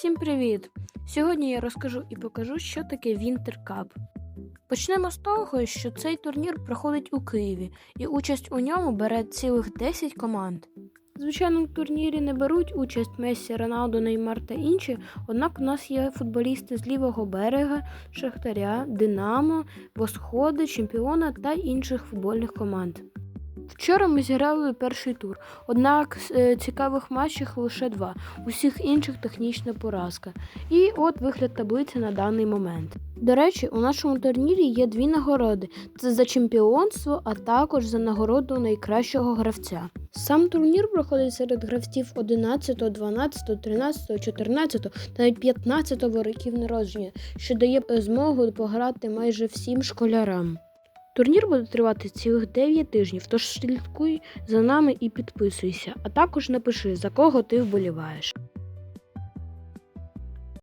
Всім привіт! Сьогодні я розкажу і покажу, що таке Winter Cup. Почнемо з того, що цей турнір проходить у Києві, і участь у ньому бере цілих 10 команд. Звичайно, в турнірі не беруть участь Месі, Роналдо, Неймар та інші, однак у нас є футболісти з лівого берега, Шахтаря, Динамо, Восходи, Чемпіона та інших футбольних команд. Вчора ми зіграли перший тур, однак е, цікавих матчів лише два, усіх інших технічна поразка. І от вигляд таблиці на даний момент. До речі, у нашому турнірі є дві нагороди: це за чемпіонство, а також за нагороду найкращого гравця. Сам турнір проходить серед гравців 11, 12, 13, 14 та навіть 15 років народження, що дає е, змогу пограти майже всім школярам. Турнір буде тривати цілих 9 тижнів, тож слідкуй за нами і підписуйся, а також напиши, за кого ти вболіваєш.